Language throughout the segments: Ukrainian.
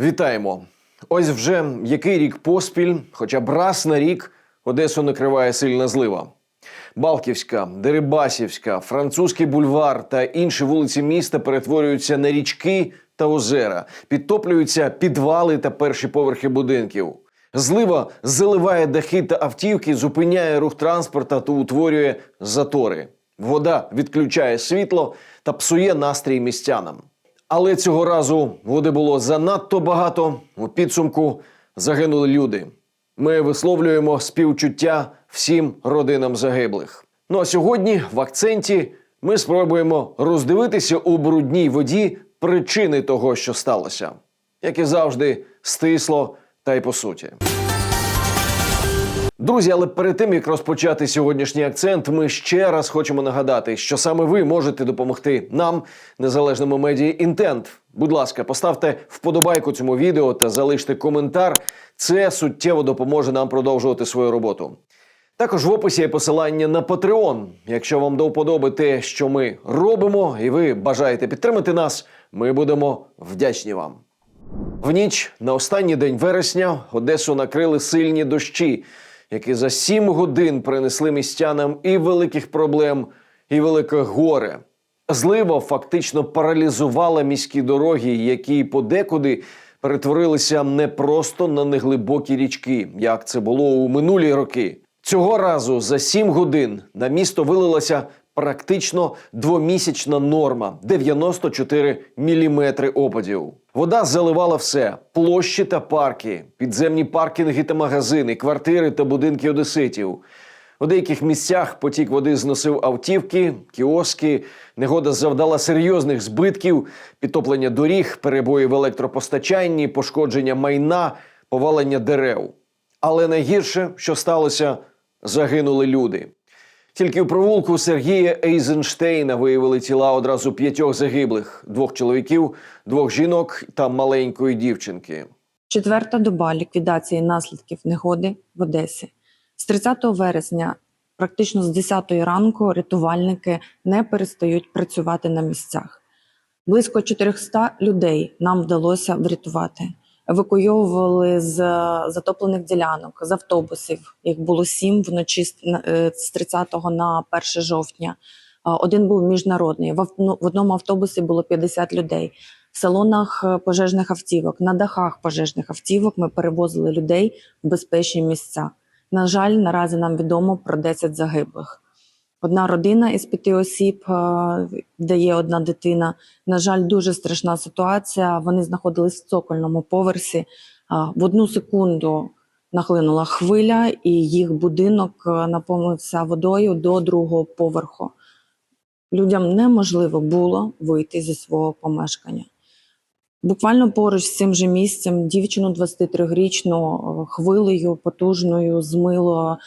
Вітаємо! Ось вже який рік поспіль, хоча б раз на рік Одесу накриває сильна злива. Балківська, Дерибасівська, Французький бульвар та інші вулиці міста перетворюються на річки та озера, підтоплюються підвали та перші поверхи будинків. Злива заливає дахи та автівки, зупиняє рух транспорта та утворює затори. Вода відключає світло та псує настрій містянам. Але цього разу води було занадто багато. У підсумку загинули люди. Ми висловлюємо співчуття всім родинам загиблих. Ну а сьогодні в акценті ми спробуємо роздивитися у брудній воді причини того, що сталося. Як і завжди, стисло та й по суті. Друзі, але перед тим як розпочати сьогоднішній акцент, ми ще раз хочемо нагадати, що саме ви можете допомогти нам, незалежному медіа Інтент. Будь ласка, поставте вподобайку цьому відео та залиште коментар. Це суттєво допоможе нам продовжувати свою роботу. Також в описі є посилання на Patreon. Якщо вам до вподоби те, що ми робимо, і ви бажаєте підтримати нас, ми будемо вдячні вам. В ніч на останній день вересня Одесу накрили сильні дощі, які за сім годин принесли містянам і великих проблем, і велике горе. Злива фактично паралізувала міські дороги, які подекуди перетворилися не просто на неглибокі річки, як це було у минулі роки. Цього разу за сім годин на місто вилилася практично двомісячна норма 94 міліметри опадів. Вода заливала все: площі та парки, підземні паркінги та магазини, квартири та будинки одеситів. У деяких місцях потік води зносив автівки, кіоски. Негода завдала серйозних збитків, підтоплення доріг, перебої в електропостачанні, пошкодження майна, повалення дерев. Але найгірше, що сталося, загинули люди. Тільки в провулку Сергія Ейзенштейна виявили тіла одразу п'ятьох загиблих: двох чоловіків, двох жінок та маленької дівчинки. Четверта доба ліквідації наслідків негоди в Одесі. З 30 вересня, практично з 10 ранку, рятувальники не перестають працювати на місцях. Близько 400 людей нам вдалося врятувати. Евакуйовували з затоплених ділянок, з автобусів. Їх було сім вночі з е, з 30 на 1 жовтня. Один був міжнародний. В ну, одному автобусі було 50 людей. В салонах е, пожежних автівок, на дахах пожежних автівок ми перевозили людей в безпечні місця. На жаль, наразі нам відомо про 10 загиблих. Одна родина із п'яти осіб, е, де є одна дитина. На жаль, дуже страшна ситуація. Вони знаходились в цокольному поверсі. В одну секунду нахлинула хвиля, і їх будинок е, наповнився водою до другого поверху. Людям неможливо було вийти зі свого помешкання. Буквально поруч з цим же місцем дівчину 23-річну е, хвилею потужною змило,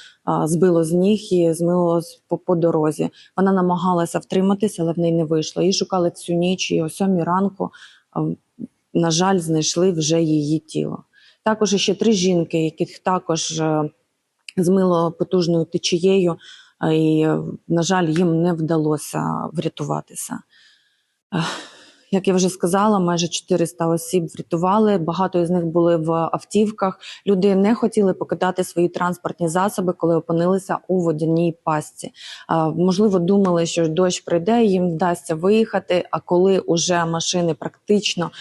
збило з ніг і змило по, по дорозі. Вона намагалася втриматися, але в неї не вийшло. Її шукали всю ніч, і о сьомій ранку, на жаль, знайшли вже її тіло. Також ще три жінки, яких також е, змило потужною течією, і, е, на жаль, їм не вдалося врятуватися. Як я вже сказала, майже 400 осіб врятували. Багато із них були в автівках. Люди не хотіли покидати свої транспортні засоби, коли опинилися у водяній пастці. Можливо, думали, що дощ прийде, їм вдасться виїхати. А коли уже машини практично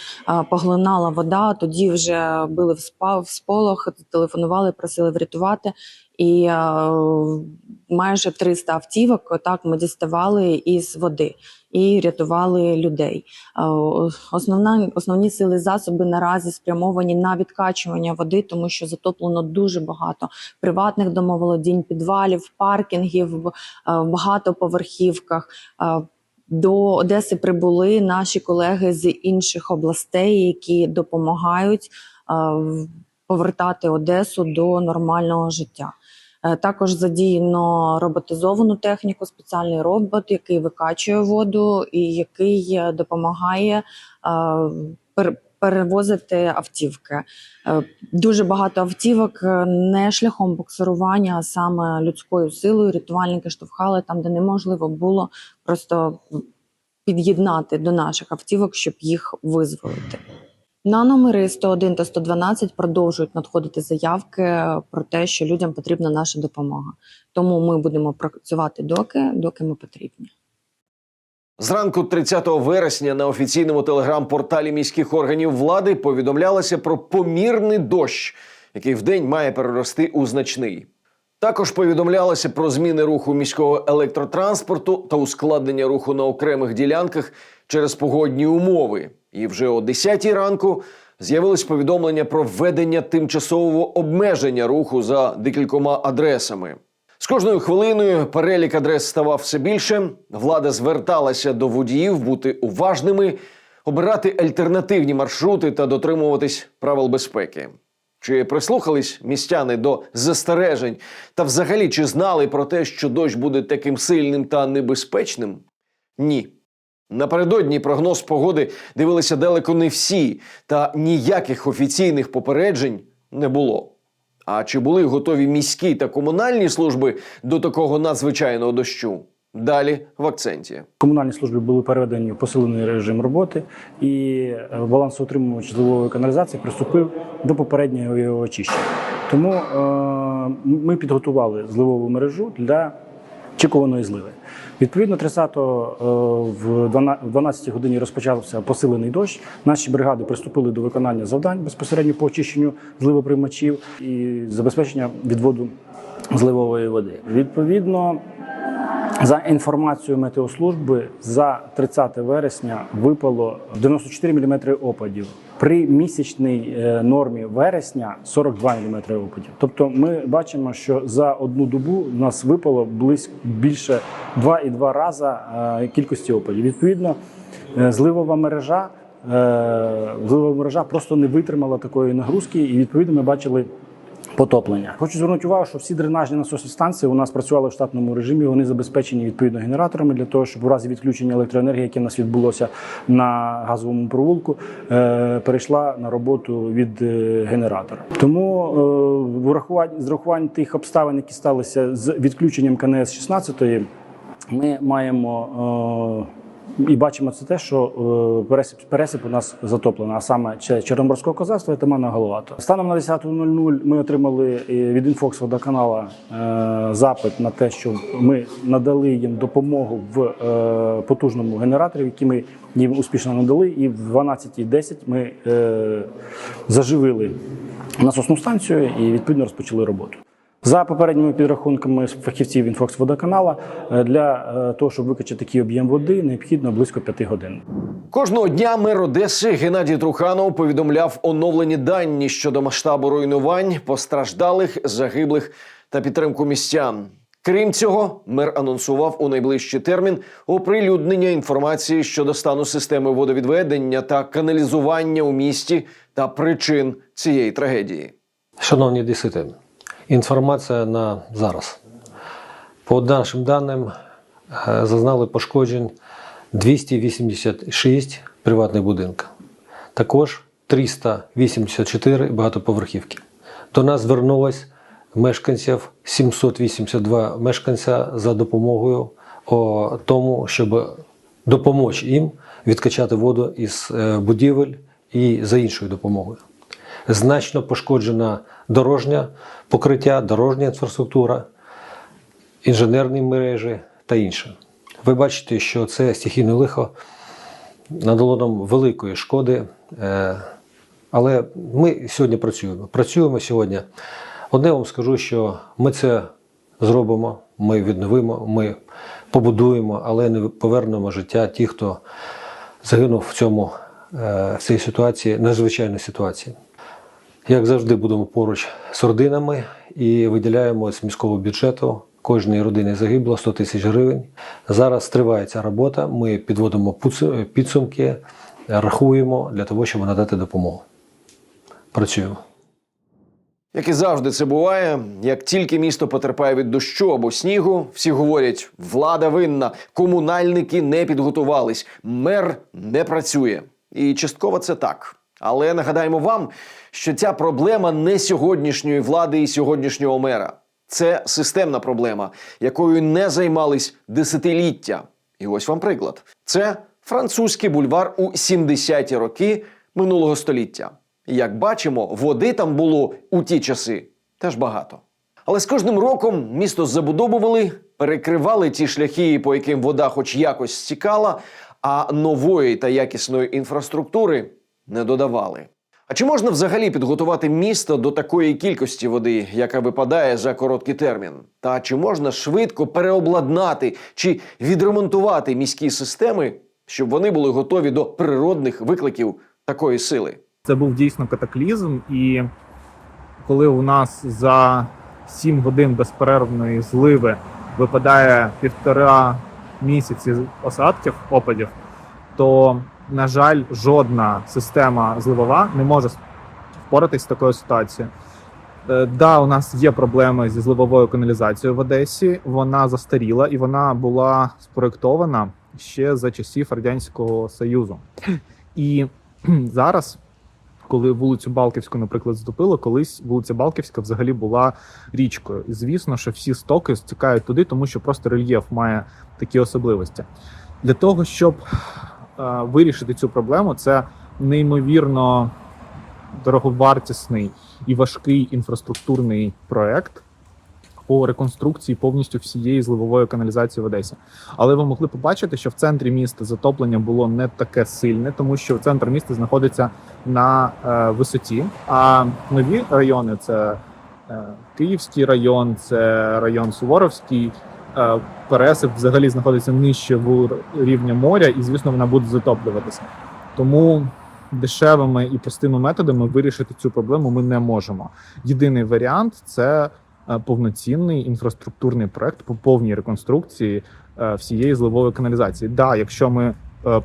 поглинала вода, тоді вже били в спа в сполох, телефонували, просили врятувати. І а, майже 300 автівок так ми діставали із води і рятували людей. Е, Основна основні сили засоби наразі спрямовані на відкачування води, тому що затоплено дуже багато приватних домоволодінь, підвалів, паркінгів в е, багатоповерхівках. Е, До Одеси прибули наші колеги з інших областей, які допомагають е, повертати Одесу до нормального життя. Е, Також задіяно роботизовану техніку, спеціальний робот, який викачує воду і який е, допомагає е, перевозити автівки. Дуже багато автівок не шляхом буксирування, а саме людською силою. Рятувальники штовхали там, де неможливо було просто під'єднати до наших автівок, щоб їх визволити. На номери 101 та 112 продовжують надходити заявки про те, що людям потрібна наша допомога. Тому ми будемо працювати доки, доки ми потрібні. Зранку 30 вересня на офіційному телеграм-порталі міських органів влади повідомлялося про помірний дощ, який вдень має перерости у значний. Також повідомлялося про зміни руху міського електротранспорту та ускладнення руху на окремих ділянках через погодні умови. І вже о 10 ранку з'явилось повідомлення про введення тимчасового обмеження руху за декількома адресами. З кожною хвилиною перелік адрес ставав все більше. Влада зверталася до водіїв бути уважними, обирати альтернативні маршрути та дотримуватись правил безпеки. Чи прислухались містяни до застережень та взагалі чи знали про те, що дощ буде таким сильним та небезпечним? Ні. Напередодні прогноз погоди дивилися далеко не всі, та ніяких офіційних попереджень не було. А чи були готові міські та комунальні служби до такого надзвичайного дощу? Далі в акценті. Комунальні служби були переведені в посилений режим роботи, і е, балансоутримувач зливової каналізації приступив до попереднього його очищення. Тому е, ми підготували зливову мережу для чекованої зливи. Відповідно, 30-го е, в 12 в 12 годині розпочався посилений дощ. Наші бригади приступили до виконання завдань безпосередньо по очищенню зливоприймачів і забезпечення відводу зливової води. Відповідно, за інформацією метеослужби, за 30 вересня випало 94 мм опадів. При місячній е, нормі вересня 42 мм опадів. Тобто ми бачимо, що за одну добу у нас випало близько більше 2,2 рази е, кількості опадів. Відповідно, е, зливова мережа, зливова мережа просто не витримала такої нагрузки, і відповідно ми бачили потоплення. Хочу звернути увагу, що всі дренажні насосні станції у нас працювали в штатному режимі. Вони забезпечені відповідно генераторами для того, щоб у разі відключення електроенергії, яке в нас відбулося на газовому провулку, е, перейшла на роботу від е, генератора. Тому е, з урахуванням тих обставин, які сталися з відключенням КНС 16 ми маємо. І бачимо це те, що е, пересип, пересип у нас затоплено, а саме Чорноморського козацтва і Тамана Головато. Станом на 10.00 ми отримали е, від Інфокс водоканала е, запит на те, що ми надали їм допомогу в потужному генераторі, який ми їм успішно надали. І в 12.10 ми заживили насосну станцію і відповідно розпочали роботу. За попередніми підрахунками фахівців Інфокс водоканала е, для е, того, щоб викачати такий об'єм води, необхідно близько 5 годин. Кожного дня мер Одеси Геннадій Труханов повідомляв оновлені дані щодо масштабу руйнувань, постраждалих, загиблих та підтримку містян. Крім цього, мер анонсував у найближчий термін оприлюднення інформації щодо стану системи водовідведення та каналізування у місті та причин цієї трагедії. Шановні десити, інформація на зараз. По нашим даним, е, зазнали пошкоджень 286 приватних будинків. Також 384 багатоповерхівки. До нас звернулось мешканців 782 мешканця за допомогою о тому, щоб допомогти їм відкачати воду із е, будівель і за іншою допомогою значно пошкоджена дорожня покриття, дорожня інфраструктура, інженерні мережі та інше. Ви бачите, що це стихійне лихо надало нам великої шкоди. е, Але ми сьогодні працюємо. Працюємо сьогодні. Одне вам скажу, що ми це зробимо, ми відновимо, ми побудуємо, але не повернемо життя тих, хто загинув в цьому е, в цій ситуації, надзвичайній ситуації. Як завжди, будемо поруч з родинами і виділяємо з міського бюджету кожній родині загибло 100 тисяч гривень. Зараз триває ця робота. Ми підводимо підсумки, рахуємо для того, щоб надати допомогу. Працюємо. Як і завжди це буває, як тільки місто потерпає від дощу або снігу, всі говорять: влада винна, комунальники не підготувались, мер не працює. І частково це так. Але нагадаємо вам, що ця проблема не сьогоднішньої влади і сьогоднішнього мера. Це системна проблема, якою не займались десятиліття. І ось вам приклад: це французький бульвар у 70-ті роки минулого століття. І як бачимо, води там було у ті часи теж багато. Але з кожним роком місто забудовували, перекривали ті шляхи, по яким вода хоч якось стікала, а нової та якісної інфраструктури не додавали. А чи можна взагалі підготувати місто до такої кількості води, яка випадає за короткий термін? Та чи можна швидко переобладнати чи відремонтувати міські системи, щоб вони були готові до природних викликів такої сили? Це був дійсно катаклізм, і коли у нас за 7 годин безперервної зливи випадає півтора місяці осадків, опадів, то, на жаль, жодна система зливова не може впоратись з такою ситуацією. Е, Да, у нас є проблеми зі зливовою каналізацією в Одесі. Вона застаріла і вона була спроектована ще за часів Радянського Союзу. І зараз, коли вулицю Балківську, наприклад, здобило, колись вулиця Балківська взагалі була річкою. І звісно, що всі стоки стікають туди, тому що просто рельєф має такі особливості. Для того, щоб вирішити цю проблему, це неймовірно дороговартісний і важкий інфраструктурний проект по реконструкції повністю всієї зливової каналізації в Одесі. Але ви могли побачити, що в центрі міста затоплення було не таке сильне, тому що центр міста знаходиться на е, висоті. А нові райони це е, Київський район, це район Суворовський. Е, Пересип взагалі знаходиться нижче в рівня моря, і звісно, вона буде затоплюватися. Тому дешевими і простими методами вирішити цю проблему ми не можемо. Єдиний варіант це е, повноцінний інфраструктурний проект по повній реконструкції е, всієї зливової каналізації. Да, якщо ми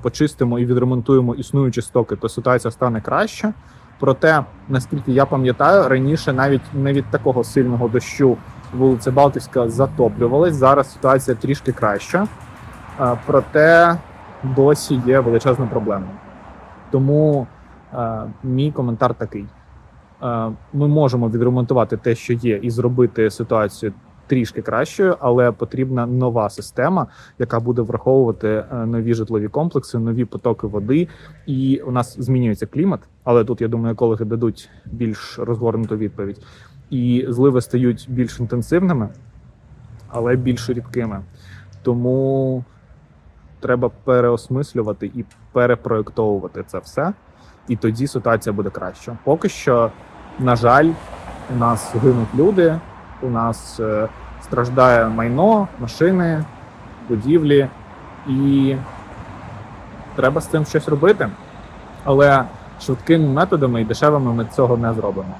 почистимо і відремонтуємо існуючі стоки, то ситуація стане краще. Проте, наскільки я пам'ятаю, раніше навіть не від такого сильного дощу вулиця Балтівська затоплювалась. Зараз ситуація трішки краща, проте досі є величезна проблема. Тому мій коментар такий: ми можемо відремонтувати те, що є, і зробити ситуацію трішки кращою, але потрібна нова система, яка буде враховувати е, нові житлові комплекси, нові потоки води. І у нас змінюється клімат. Але тут я думаю, екологи дадуть більш розгорнуту відповідь. І зливи стають більш інтенсивними, але більш рідкими. Тому треба переосмислювати і перепроєктовувати це все, і тоді ситуація буде краща. Поки що, на жаль, у нас гинуть люди, у нас е, страждає майно, машини, будівлі, і треба з цим щось робити. Але швидкими методами і дешевими ми цього не зробимо.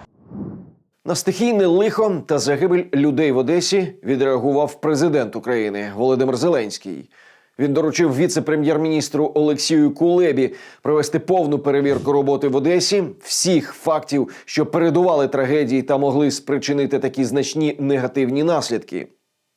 На стихійне лихо та загибель людей в Одесі відреагував президент України Володимир Зеленський. Він доручив віце-прем'єр-міністру Олексію Кулебі провести повну перевірку роботи в Одесі, всіх фактів, що передували трагедії та могли спричинити такі значні негативні наслідки.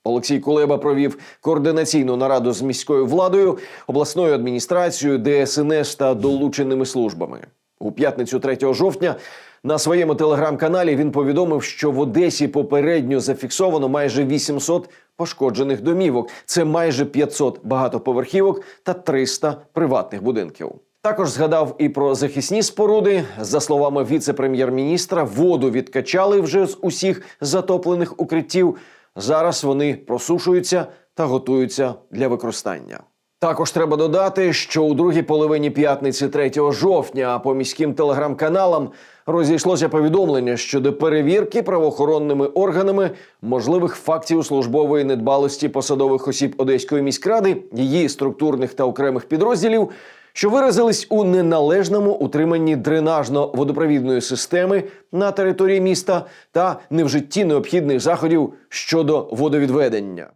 Олексій Кулеба провів координаційну нараду з міською владою, обласною адміністрацією, ДСНС та долученими службами. У п'ятницю 3 жовтня на своєму телеграм-каналі він повідомив, що в Одесі попередньо зафіксовано майже 800 пошкоджених домівок. Це майже 500 багатоповерхівок та 300 приватних будинків. Також згадав і про захисні споруди. За словами віце-прем'єр-міністра, воду відкачали вже з усіх затоплених укриттів. Зараз вони просушуються та готуються для використання. Також треба додати, що у другій половині п'ятниці 3 жовтня по міським телеграм-каналам розійшлося повідомлення щодо перевірки правоохоронними органами можливих фактів службової недбалості посадових осіб Одеської міськради, її структурних та окремих підрозділів, що виразились у неналежному утриманні дренажно-водопровідної системи на території міста та невжитті необхідних заходів щодо водовідведення.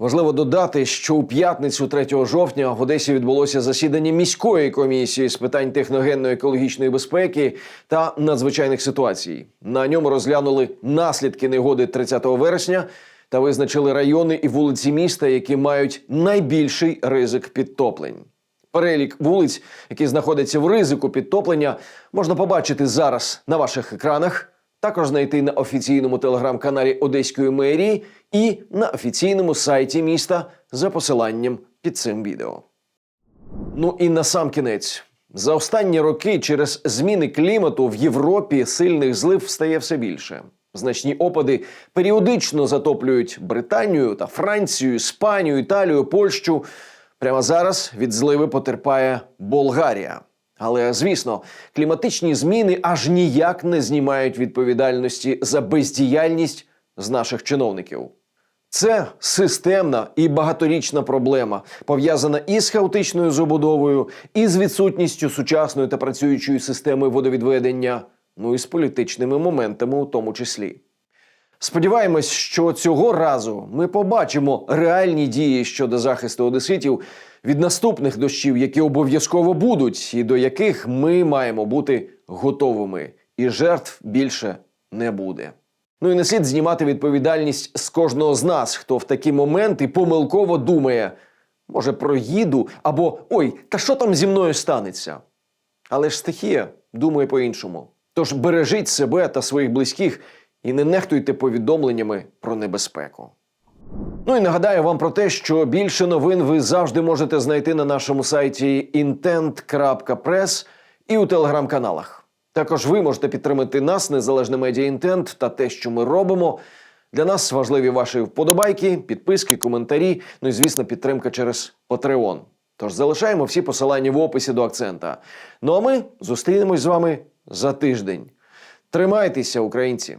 Важливо додати, що у п'ятницю 3 жовтня в Одесі відбулося засідання міської комісії з питань техногенно-екологічної безпеки та надзвичайних ситуацій. На ньому розглянули наслідки негоди 30 вересня та визначили райони і вулиці міста, які мають найбільший ризик підтоплень. Перелік вулиць, які знаходяться в ризику підтоплення, можна побачити зараз на ваших екранах. Також знайти на офіційному телеграм-каналі Одеської мерії і на офіційному сайті міста за посиланням під цим відео. Ну і на сам кінець За останні роки через зміни клімату в Європі сильних злив стає все більше. Значні опади періодично затоплюють Британію та Францію, Іспанію, Італію, Польщу. Прямо зараз від зливи потерпає Болгарія. Але звісно, кліматичні зміни аж ніяк не знімають відповідальності за бездіяльність з наших чиновників. Це системна і багаторічна проблема, пов'язана і з хаотичною забудовою, і з відсутністю сучасної та працюючої системи водовідведення, ну і з політичними моментами у тому числі. Сподіваємось, що цього разу ми побачимо реальні дії щодо захисту одеситів від наступних дощів, які обов'язково будуть, і до яких ми маємо бути готовими, і жертв більше не буде. Ну і не слід знімати відповідальність з кожного з нас, хто в такі моменти помилково думає, може, проїду або ой, та що там зі мною станеться? Але ж стихія думає по-іншому. Тож бережіть себе та своїх близьких і не нехтуйте повідомленнями про небезпеку. Ну і нагадаю вам про те, що більше новин ви завжди можете знайти на нашому сайті intent.press і у телеграм-каналах. Також ви можете підтримати нас, незалежне медіа інтент та те, що ми робимо. Для нас важливі ваші вподобайки, підписки, коментарі, ну і звісно, підтримка через Patreon. Тож залишаємо всі посилання в описі до акцента. Ну а ми зустрінемось з вами за тиждень. Тримайтеся, українці!